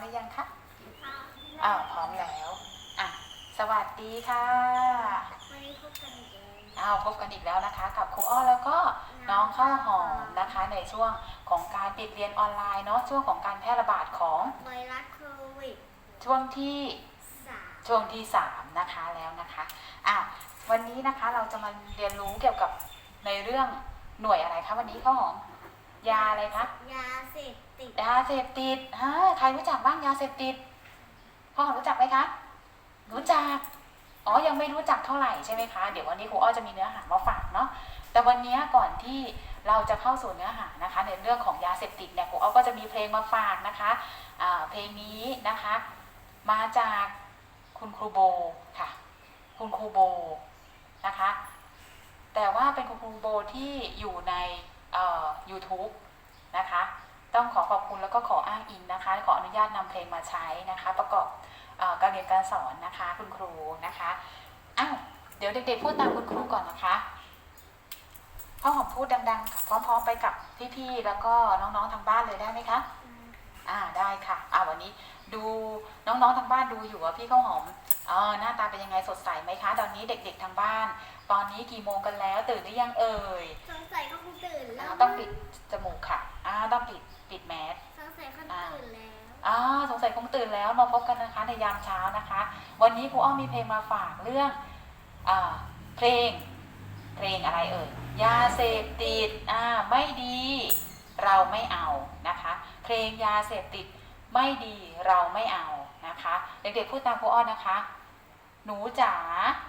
หรือยังคะอ้าวพร้อมแล้วอะสวัสดีค่ะวันนี้พบกันอีกแล้วอ้าวพบกันอีกแล้วนะคะ กับครูอ้อแล้วก็น้องข้าวหอมนะคะ ในช่วงของการปิดเรียนออนไลน์เนาะช่วงของการแพร่ระบาดของไวรัสโควิดช่วงที่สามช่วงที่ 3 นะคะแล้วนะคะอ้าววันนี้นะคะเราจะมาเรียนรู้เกี่ยวกับในเรื่องหน่วยอะไรคะวันนี้ข้าวหอม ยาอะไรคะยาเสพติดยาเสพติดฮะใครรู้จักบ้างยาเสพติดข้าวหอมรู้จักไหมคะ รู้จัก อ๋อ ยังไม่รู้จักเท่าไหร่ใช่ไหมคะ เดี๋ยววันนี้ครูอ้อจะมีเนื้อหามาฝากเนาะ แต่วันนี้ก่อนที่เราจะเข้าสู่เนื้อหานะคะ ในเรื่องของยาเสพติดเนี่ยครูอ้อก็จะมีเพลงมาฝากนะคะอ่าเพลงนี้นะคะ มาจากคุณครูโบค่ะ คุณครูโบนะคะ แต่ว่าเป็นคุณครูโบที่อยู่ใน เอ่อ YouTube นะคะ ต้องขอขอบคุณแล้วก็ขออ้างอิงนะคะ ขออนุญาตนำเพลงมาใช้นะคะ ประกอบเออการเรียนการสอนนะคะคุณครูนะคะอ้าวเดี๋ยวเด็กๆพูดตามคุณครูก่อนนะคะพ่อหอมพูดดังๆ พร้อมๆไปกับพี่ๆ แล้วก็น้องๆ ทางบ้านเลยได้ไหมคะ อ่าได้ค่ะ อ่าวันนี้ดูน้องๆ ทางบ้านดูอยู่ว่าพี่ข้าวหอมเออหน้าตาเป็นยังไงสดใสไหมคะ ตอนนี้เด็กๆทางบ้าน ตอนนี้กี่โมงกันแล้ว ตื่นหรือยังเอ่ยสงสัยเขาคงตื่นแล้อ่าวต้องปิดจมูกค่ะอ่าต้องปิดปิดแมส สงสัยเขาตื่นแล้วอ่าสงสัยคงตื่นแล้วมาพบกันนะคะในยามเช้านะคะ วันนี้ครูอ้อมมีเพลงมาฝากเรื่องอ่าเพลง เพลงอะไรเอ่ยยาเสพติดอ่าไม่ดี เราไม่เอานะคะ เพลงยาเสพติดไม่ดีเราไม่เอานะคะ เด็กๆพูดตามครูอ้อนะคะ หนูจ๋า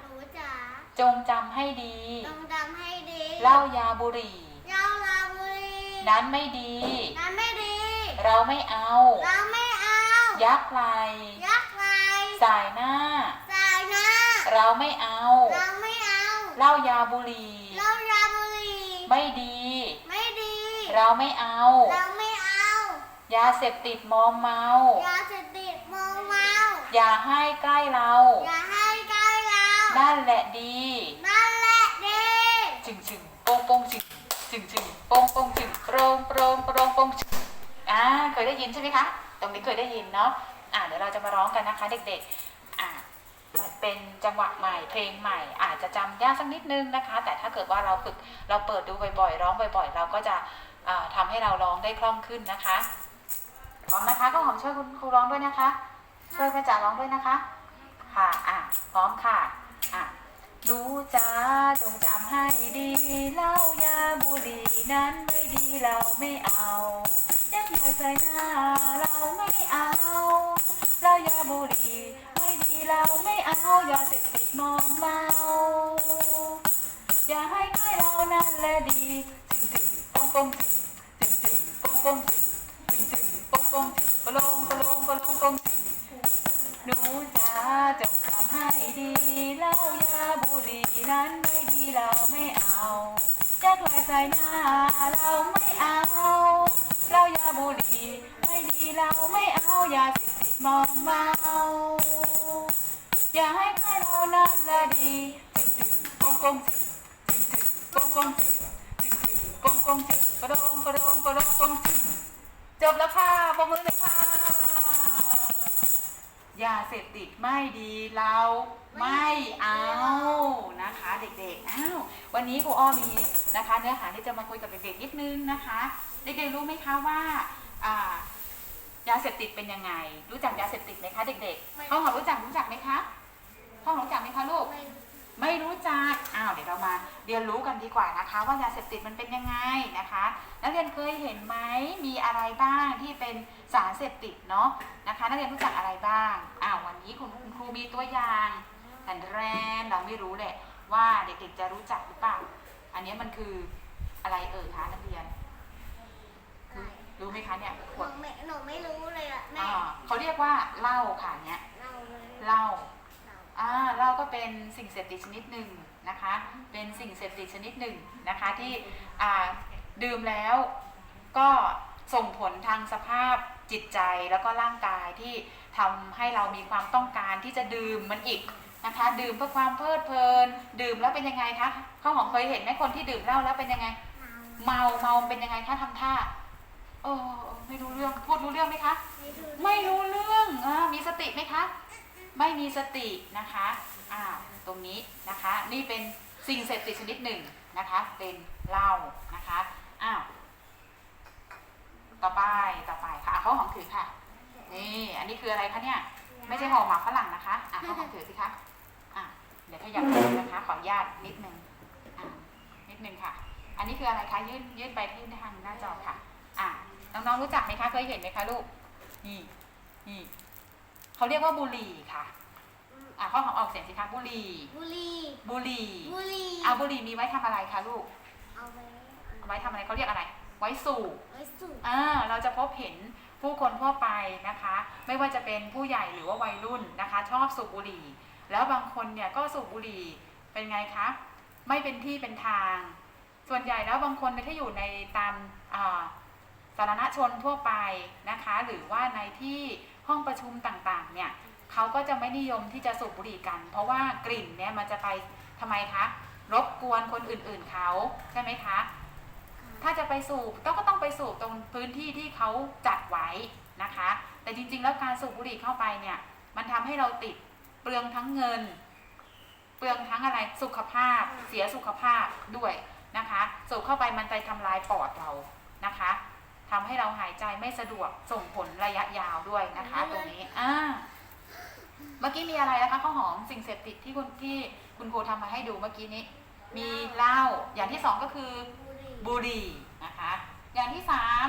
หนูจ๋าจงจำให้ดีต้องดำให้ดีเหล้ายาบุหรี่ เหล้าลาบุรีนั้นไม่ดี นั้นไม่ดี เราไม่เอา เราไม่เอายักไหลยักษ์ไรสายหน้า สายหน้า เราไม่เอา เราไม่เอาเหล้ายาบุหรี่เหล้าลาบุรีไม่ดี ไม่ดี เราไม่เอา เราไม่เอา ยาเสพติดมอมเมายาเสพติดมองเมาอย่าให้ใกล้เรา อย่าให้ใกล้เรา นั่นแหละดีนั่นแหละดีชึงชึงโป้งโป้งชึงชึงชึงโป้งโป้งชึงโปรงโปรงโปรงโป้งชึงอ่าเคยได้ยินใช่ไหมคะ ตรงนี้เคยได้ยินเนาะอ่าเดี๋ยวเราจะมาร้องกันนะคะเด็กๆอ่ามันเป็นจังหวะใหม่เพลงใหม่ อาจจะจำยากสักนิดนึงนะคะ แต่ถ้าเกิดว่าเราฝึกเราเปิดดูบ่อยๆ ร้องบ่อย ๆ เราก็จะอ่าทำให้เราร้องได้คล่องขึ้นนะคะพร้อมนะคะก็หอมช่วยคุณครูร้องด้วยนะคะช่วยแม่จ๋าร้องด้วยนะคะ ค่ะอะพร้อมค่ะ อะดูจ้าจงจำให้ดีเหล้ายาบุหรี่นั้นไม่ดีเราไม่เอายักใหญ่ใส่หน้าเราไม่เอาเหล้ายาบุหรี่ไม่ดีเราไม่เอายาเสพติดมอมเมาอย่าให้ใกล้เรานั่นแหละดีจึงจึงปองปองจึงจึงปองปองจึงจึงปองปองจึงปลงปลงปลงปองจึงหนูจ๋าจงจำให้ดี นั้นไม่ดีเราไม่เอา จะกลายใจหน้าเราไม่เอาเหล้ายาบุหรีไม่ดีเราไม่เอายาเสพติดมอมเมาอย่าให้ใครเรานั้นละดีจึงจึงปองปองจึงจึงปองปองจึงจึงปองปองจึงปะดงปะดงปะดงปองจึงจบแล้วค่ะปรบมือเลยค่ะ ยาเสพติดไม่ดีเราไม่เอานะคะเด็กๆอ้าววันนี้ครูอ้อมีนะคะ เนื้อหาที่จะมาคุยกับเด็กๆนิดนึงนะคะเด็กๆรู้ไหมคะว่าอ่ายาเสพติดเป็นยังไง รู้จักยาเสพติดไหมคะเด็กๆข้าวหอมรู้จักรู้จักไหมคะข้าวหอมรู้จักไหมคะลูก ไม่ไม่รู้จัก อ้าวเดี๋ยวเรามาเรียนรู้กันดีกว่านะคะ ว่ายาเสพติดมันเป็นยังไงนะคะ นักเรียนเคยเห็นไหมมีอะไรบ้างที่เป็นสารเสพติดเนาะนะคะ นักเรียนรู้จักอะไรบ้างอ้าววันนี้คุณคุณครูมีตัวอย่างแผ่นแรนเราไม่รู้แหละว่าเด็กๆจะรู้จักหรือเปล่า อันนี้มันคืออะไรเอ่ยคะนักเรียน รู้รู้ไหมคะเนี่ยขหวนูดไม่หนูไม่รู้เลยอะแม่อ่าเขาเรียกว่าเหล้าค่ะเนี่ยเราเลยเหล้าเรา อ่าเหล้าก็เป็นสิ่งเสพติดชนิดหนึ่งนะคะ เป็นสิ่งเสพติดชนิดหนึ่งนะคะที่ดื่มแล้วก็ส่งผลทางสภาพจิตใจแล้วก็ร่างกายที่ทำให้เรามีความต้องการที่จะดื่มมันอีกนะคะ ดื่มเพื่อความเพลิดเพลิน ดื่มแล้วเป็นยังไงคะข้าวหอมเคยเห็นไหมคนที่ดื่มเหล้าแล้วเป็นยังไง เมาเมาเป็นยังไงคะทำท่าโอ้ไม่รู้เรื่องพูดรู้เรื่องไหมคะ ไม่รู้เรื่องอมีสติไหมคะ ไม่มีสตินะคะอ่าตรงนี้นะคะ นี่เป็นสิ่งเสพติดชนิดหนึ่งนะคะ เป็นเหล้านะคะอ้าวต่อไปต่อไปค่ะอะเขาหอมถือค่ะ นี่อันนี้คืออะไรคะเนี่ย ไม่ใช่ห่อหมากฝรั่งนะคะอะเขาหอมถือสิคะอะเดี๋ยวขยับมือนะคะ ขออนุญาตนิดนึงอะนิดนึงค่ะ อันนี้คืออะไรคะยื่นยื่นไปที่ทางหน้าจอค่ะ อะน้องๆรู้จักไหมคะเคยเห็นไหมคะลูกนี่นี่ เขาเรียกว่าบุหรี่ค่ะอะเขาหอมออกเสียงสิคะบุหรี่บุหรี่บุหรี่บุหรี่เอาบุหรี่มีไว้ทำอะไรคะลูกเอาไว้เอาไว้ทำอะไรเขาเรียกอะไร ไว้สูบ ไว้สูบอ่าเราจะพบเห็นผู้คนทั่วไปนะคะ ไม่ว่าจะเป็นผู้ใหญ่หรือว่าวัยรุ่นนะคะ ชอบสูบบุหรี่ แล้วบางคนเนี่ยก็สูบบุหรี่เป็นไงคะไม่เป็นที่เป็นทาง ส่วนใหญ่แล้วบางคนเนี่ยถ้าอยู่ในตามอ่าสาธารณชนทั่วไปนะคะ หรือว่าในที่ ห้องประชุมต่างๆ เนี่ยเขาก็จะไม่นิยมที่จะสูบบุหรี่กัน เพราะว่ากลิ่นเนี่ยมันจะไปทำไมคะรบกวนคนอื่นๆเขาใช่ไหมคะ ถ้าจะไปสูบต้องก็ต้องไปสูบตรงพื้นที่ที่เขาจัดไว้นะคะ แต่จริงๆ แล้วการสูบบุหรี่เข้าไปเนี่ยมันทำให้เราติดเปลืองทั้งเงิน เปลืองทั้งอะไรสุขภาพ เสียสุขภาพด้วยนะคะ สูบเข้าไปมันไปทำลายปอดเรานะคะ ทำให้เราหายใจไม่สะดวกส่งผลระยะยาวด้วยนะคะ ตรงนี้อ่าเมื่อกี้มีอะไรนะคะข้าวหอมสิ่งเสพติดที่คุณที่คุณครูทำมาให้ดูเมื่อกี้นี้ มีเหล้าอย่างที่สองก็คือบุหรี่บุหรี่นะคะ อย่างที่สาม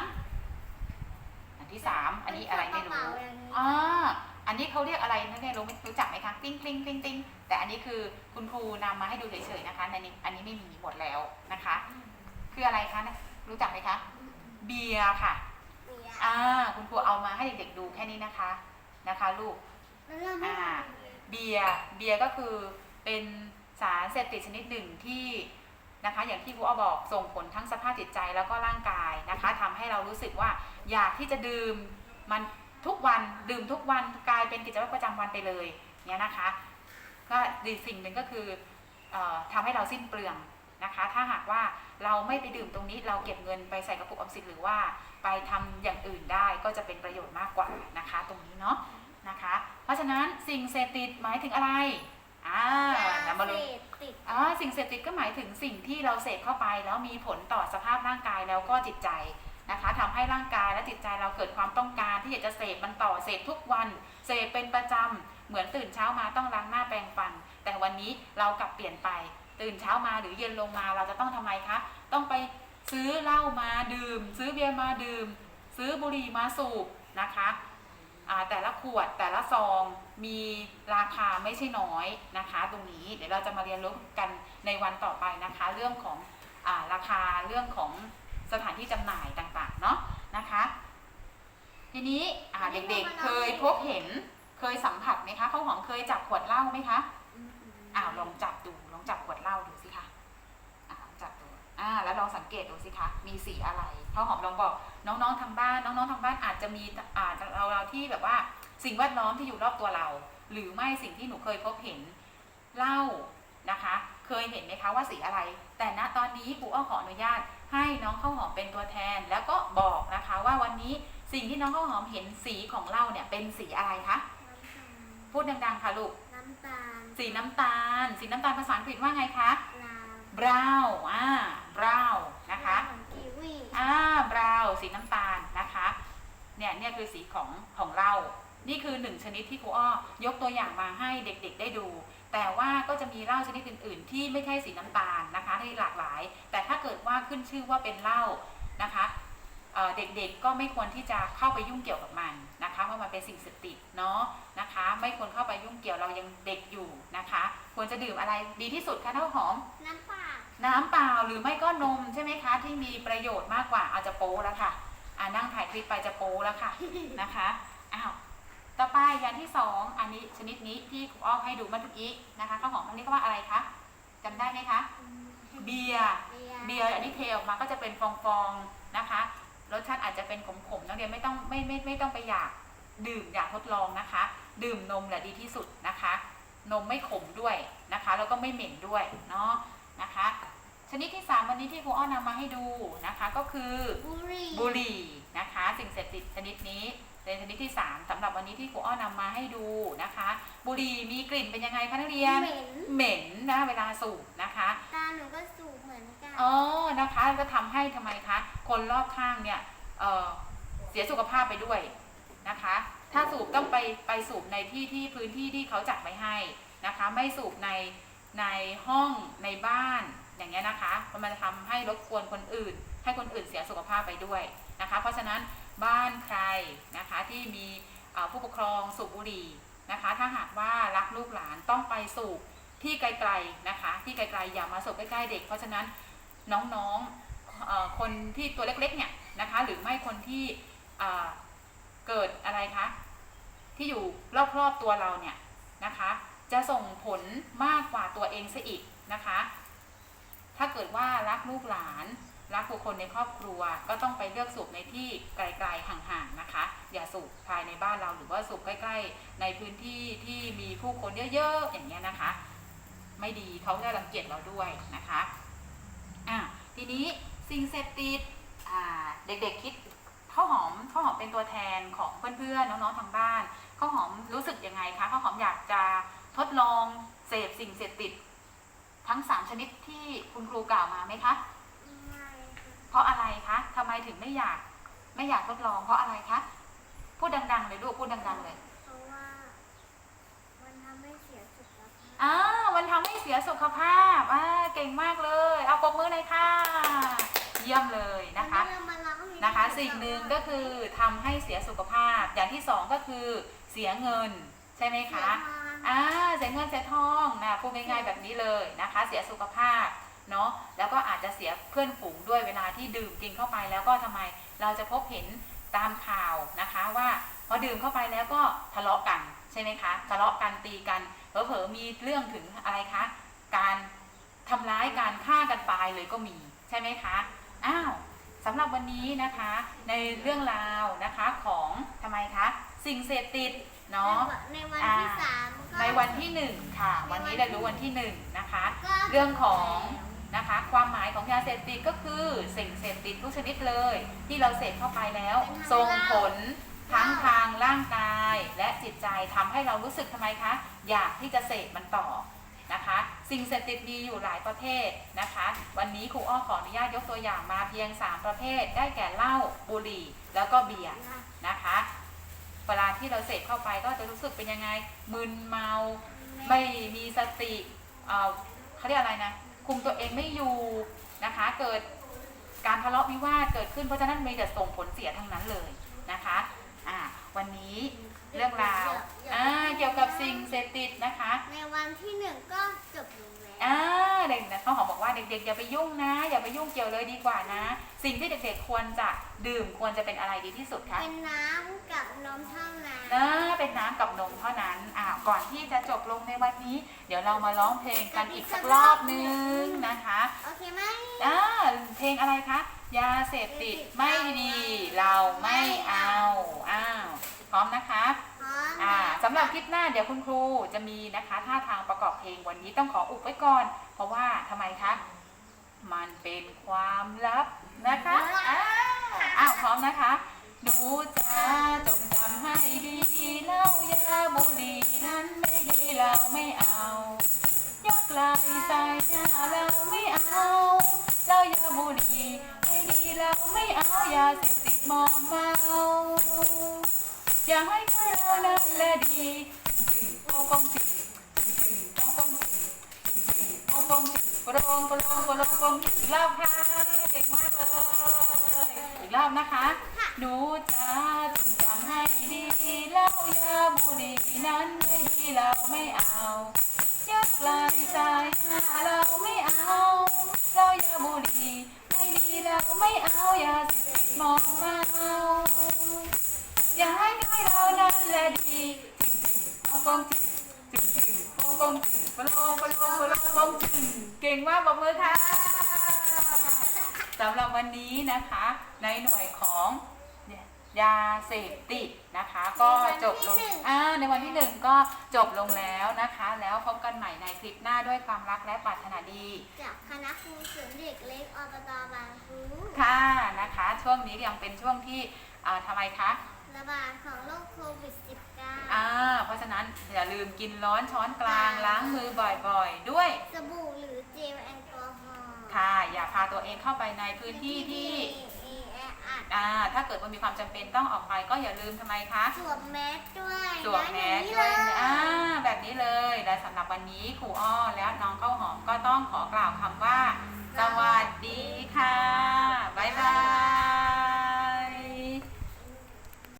อันที่สามอันนี้อะไรไม่รู้กเป๋าอย่างนี้อ่าอันนี้เขาเรียกอะไรนะเนี่ยรู้ไหมรู้จักไหมคะติ้งติ้งติ้งติ้งแต่อันนี้คือคุณครูนำมาให้ดูเฉยๆนะคะในนี้อันนี้ไม่มีหมดแล้วนะคะ คืออะไรคะรู้จักไหมคะ เบียร์ค่ะเบียร์อ่าคุณครูเอามาให้เด็กๆดูแค่นี้นะคะนะคะ ลูกแล้วเราไม่อ่าเบียร์เบียร์ก็คือเป็นสารเสพติดชนิดหนึ่งที่นะคะ อย่างที่ครูอ้อบอกส่งผลทั้งสภาพจิตใจแล้วก็ร่างกายนะคะทำให้เรารู้สึกว่าอยากที่จะดื่มมันทุกวันดื่มทุกวันกลายเป็นกิจวัตรประจำวันไปเลยเนี่ยนะคะ ก็ดีสิ่งหนึ่งก็คือเออทำให้เราสิ้นเปลือง นะคะ ถ้าหากว่าเราไม่ไปดื่มตรงนี้เราเก็บเงินไปใส่กระปุกออมสินหรือว่าไปทำอย่างอื่นได้ก็จะเป็นประโยชน์มากกว่านะคะ ตรงนี้เนาะนะคะ เพราะฉะนั้นสิ่งเสพติดหมายถึงอะไรอ่าเรามาเสดูพติดอ่าสิ่งเสพติดก็หมายถึงสิ่งที่เราเสพเข้าไป แล้วมีผลต่อสภาพร่างกายแล้วก็จิตใจนะคะทำให้ร่างกายและจิตใจเราเกิดความต้องการ ที่อยากจะเสพมันต่อเสพทุกวันเสพเป็นประจำเหมือนตื่นเช้ามาต้องล้างหน้าแปรงฟัน แต่วันนี้เรากลับเปลี่ยนไป ตื่นเช้ามาหรือเย็นลงมาเราจะต้องทำไมคะ ต้องไปซื้อเหล้ามาดื่ม ซื้อเบียร์มาดื่ม ซื้อบุหรี่มาสูบนะคะแต่ละขวดแต่ละซองมีราคาไม่ใช่น้อยนะคะ ตรงนี้เดี๋ยวเราจะมาเรียนรู้กันในวันต่อไปนะคะ เรื่องของอราคาเรื่องของสถานที่จำหน่ายต่างๆเนาะนะคะ ทีนี้เด็กๆเคยพบเห็นเคยสัมผัสไหมคะข้าวหอมเคยจับขวดเหล้าไหมคะ อ้าวลองจับดูลองจับขวดเหล้าดูสิคะอ่าลองจับดูอ่าแล้วลองสังเกตดูสิคะมีสีอะไรข้าวหอมลองบอกน้องๆทางบ้านน้องๆทางบ้านอาจจะมีอ่าเราเราที่แบบว่าสิ่งแวดล้อมที่อยู่รอบตัวเรา หรือไม่สิ่งที่หนูเคยพบเห็นเหล้านะคะ เคยเห็นไหมคะว่าสีอะไร แต่ณตอนนี้ครูอ้อขออนุญาต ให้น้องข้าวหอมเป็นตัวแทน แล้วก็บอกนะคะว่าวันนี้สิ่งที่น้องข้าวหอมเห็นสีของเหล้าเนี่ยเป็นสีอะไรคะพูดดังๆค่ะลูกำตาลสีน้ำตาล สีน้ำตาลภาษาอังกฤษว่าไงคะ ลาว brown อ่า brown นะคะ ของกีวีอ่า brown สีน้ำตาลนะคะ เนี่ยเนี่ยคือสีของของเรา นี่คือหนึ่งชนิดที่ครูอ้อยกตัวอย่างมาให้เด็กๆได้ดู แต่ว่าก็จะมีเหล้าชนิดอื่น ๆ ที่ไม่ใช่สีน้ำตาลนะคะที่หลากหลาย แต่ถ้าเกิดว่าขึ้นชื่อว่าเป็นเหล้านะคะ เอ่อเด็กๆก็ไม่ควรที่จะเข้าไปยุ่งเกี่ยวกับมันนะคะเพราะมันเป็นสิ่งเสพติดเนาะนะคะ ไม่ควรเข้าไปยุ่งเกี่ยวเรายังเด็กอยู่นะคะ ควรจะดื่มอะไรดีที่สุดคะน้ำหอม น้ำเปล่าน้ำเปล่าหรือไม่ก็นมใช่ไหมคะ ที่มีประโยชน์มากกว่าอาจจะโป้แล้วค่ะอ่านั่งถ่ายคลิปไปจะโป้แล้วค่ะนะคะอ้าวต่อไปอย่างที่สองอันนี้ชนิดนี้ที่ครูอ้อมให้ดูเมื่อกี้นะคะข้าวหอมอันนี้ก็ว่าอะไรคะจำได้ไหมคะเบียร์เบียร์เบียร์อันนี้เทออกมาก็จะเป็นฟองๆนะคะ รสชาติอาจจะเป็นขมๆนักเรียนไม่ต้องไม่ไม่ไม่ต้องไปอยากดื่มอยากทดลองนะคะ ดื่มนมแหละดีที่สุดนะคะ นมไม่ขมด้วยนะคะ แล้วก็ไม่เหม็นด้วยเนาะนะคะ ชนิดที่สามวันนี้ที่ครูอ้อนำมาให้ดูนะคะ ก็คือบุหรี่บุหรี่นะคะ สิ่งเสพติดชนิดนี้เป็นชนิดที่สามสำหรับวันนี้ที่ครูอ้อนำมาให้ดูนะคะ บุหรี่มีกลิ่นเป็นยังไงคะนักเรียนเหม็นเหม็นนะเวลาสูบนะคะ ตาหนูก็สูบ คะก็ทำให้ทำไมคะ คนรอบข้างเนี่ยเเสียสุขภาพไปด้วยนะคะ ถ้าสูบต้องไปไปสูบในที่ที่พื้นที่ที่เขาจัดไว้ให้นะคะ ไม่สูบในในห้องในบ้านอย่างเงี้ยนะคะมันจะทำให้รบกวนคนอื่น ให้คนอื่นเสียสุขภาพไปด้วยนะคะ เพราะฉะนั้นบ้านใครนะคะที่มีผู้ปกครองสูบบุหรี่นะคะ ถ้าหากว่ารักลูกหลานต้องไปสูบที่ไกลๆนะคะ ที่ไกลๆอย่ามาสูบใกล้ๆเด็ก เพราะฉะนั้น น้องๆคนที่ตัวเล็กๆเนี่ยนะคะ หรือไม่คนที่เกิดอะไรคะที่อยู่รอบๆตัวเราเนี่ยนะคะ จะส่งผลมากกว่าตัวเองซะอีกนะคะ ถ้าเกิดว่ารักลูกหลานรักบุคคลในครอบครัวก็ต้องไปเลือกสูบในที่ไกลๆห่างๆนะคะ อย่าสูบภายในบ้านเราหรือว่าสูบใกล้ ๆ ในพื้นที่ที่มีผู้คนเยอะๆอย่างเงี้ยนะคะ ไม่ดีเขาจะรังเกียจเราด้วยนะคะ ทีนี้สิ่งเสพติดเด็กๆคิดข้าวหอมข้าวหอมเป็นตัวแทนของเพื่อนๆน้องๆทางบ้านข้าวหอมรู้สึกยังไงคะข้าวหอมอยากจะทดลองเสพสิ่งเสพติด ทั้ง 3 ชนิดที่คุณครูกล่าวมาไหมคะไม่เพราะอะไรคะทำไมถึงไม่อยากไม่อยากทดลองเพราะอะไรคะพูดดังๆเลยลูกพูดดังๆเลย เพราะว่ามันทำให้เสียสุขภาพ อ่ามันทำให้เสียสุขภาพอ่าเก่งมากเลย เอาปรบมือหน่อยค่ะ เยี่ยมเลยนะคะวัเรามาร้องเพลงนะคะ สิ่งหนึ่งก็คือทำให้เสียสุขภาพ อย่างที่สองก็คือเสียเงินใช่ไหมคะ อ่าเสียเงินเสียทองนะพูดง่ายๆแบบนี้เลยนะคะ เสียสุขภาพเนาะแล้วก็อาจจะเสียเพื่อนฝูงด้วยเวลาที่ดื่มกินเข้าไปแล้วก็ทำไมเราจะพบเห็นตามข่าวนะคะว่าพอดื่มเข้าไปแล้วก็ทะเลาะกันใช่ไหมคะทะเลาะกันตีกัน เผลอๆมีเรื่องถึงอะไรคะ การทำร้ายการฆ่ากันตายเลยก็มีใช่ไหมคะ อ้าวสำหรับวันนี้นะคะในเรื่องราวนะคะของทำไมคะสิ่งเสพติดเนาะในวันที่สามก็ในวันที่หนึ่งค่ะ วันนี้ได้รู้วันที่หนึ่งนะคะก็เรื่องของนะคะความหมายของยาเสพติดก็คือสิ่งเสพติดทุกชนิดเลย ที่เราเสพเข้าไปแล้วส่งผล ทั้งทางร่างกายและจิตใจทำให้เรารู้สึกทำไมคะ อยากที่จะเสพมันต่อนะคะ สิ่งเสพติดมีอยู่หลายประเภทนะคะ วันนี้ครูอ้อขออนุญาตยกตัวอย่างมาเพียง 3 ประเภท ได้แก่เหล้าบุหรี่ แล้วก็เบียร์นะคะเวลาที่เราเสพเข้าไปก็จะรู้สึกเป็นยังไงมึนเมาไม่มีสติเเขาเรียกอะไรนะคุมตัวเองไม่อยู่นะคะ เกิดการทะเลาะวิวาทเกิดขึ้นเพราะฉะนั้นมีแต่ส่งผลเสียทั้งนั้นเลยนะคะ อ่าวันนี้เรื่องราวอ่าเกี่ยวกับสิ่งเสพติดนะคะ ในวันที่หนึ่งก็จบลงแล้วอ่าเด็กนะเขาหอมบอกว่าเด็กๆอย่าไปยุ่งนะ อย่าไปยุ่งเกี่ยวเลยดีกว่านะ สิ่งที่เด็กๆควรจะดื่มควรจะเป็นอะไรดีที่สุดคะเป็นน้ำกับนมเท่านั้นนะเป็นน้ำกับนมเท่านั้นอ่าก่อนที่จะจบลงในวันนี้ เดี๋ยวเรามาร้องเพลงกันอีกสักรอบนึงนะคะ โอเคไหมอ่าเพลงอะไรคะ ยาเสพติดไม่ดี เราไม่เอา อ้าว พร้อมนะคะพร้อมอ่าสำหรับคลิปหน้าเดี๋ยวคุณครูจะมีนะคะท่าทางประกอบเพลงวันนี้ต้องขออุบไว้ก่อน เพราะว่าทำไมคะ มันเป็นความลับนะคะอ้าวอ้าวพร้อมนะคะ หนูจ้าจงจำให้ดีเหล้ายาบุหรี่นั้นไม่ดีเราไม่เอายกไหลใส่หน้าเราไม่เอาเหล้ายาบุหรี่ไม่ดี เราไม่เอายาเสพติดมอมเมา อย่าให้เรานั้นและดีจึงปองปองจึงจึงปองปองจึงจึงปองปองจึงปรองปรองปรองปองอีกรอบค่ะเก่งมากเลยอีกรอบนะคะ หนูจ้าจงจำให้ดีเหล้ายาบุหรี่นั้นไม่ดีเราไม่เอายักไหลใจหน้าเราไม่เอาเหล้ายาบุหรี่ ดีเราไม่เอาอยาเสพติดมองเมาอย่าให้ให้เรานั้นแหละดีปองปองจึงจึงปองปองจึงปลองปลองปลองปองจึงเก่งมากบอกมือค่ะสำหรับวันนี้นะคะ ในหน่วยของ ยยาเสพติดนะคะ ก็จบลงอ่าในวันที่หนึ่งก็จบลงแล้วนะคะ แล้วพบกันใหม่ในคลิปหน้าด้วยความรักและปรารถนาดี จากคณะครูศูนย์เด็กเล็กอบตบางครูค่ะนะคะ ช่วงนี้ยังเป็นช่วงที่อ่าทำไมคะระบาดของโรคโควิด -19 อ่าเพราะฉะนั้นอย่าลืมกินร้อนช้อนกลางล้างมือบ่อยๆ ด้วยสบู่หรือเจลแอลกอฮอล์ค่ะ อย่าพาตัวเองเข้าไปในพื้นที่ที่มีแอ่าถ้าเกิดว่ามีความจำเป็นต้องออกไปก็อย่าลืมทำไมคะ สวมแมสด้วยสวมแมสนะด้วยอ่าแบบนี้เลยและสำหรับวันนี้ครูอ้อแล้วน้องเข้าวหอมก็ต้องขอกล่าวคำว่า สวัสดีค่ะ บ๊ายบาย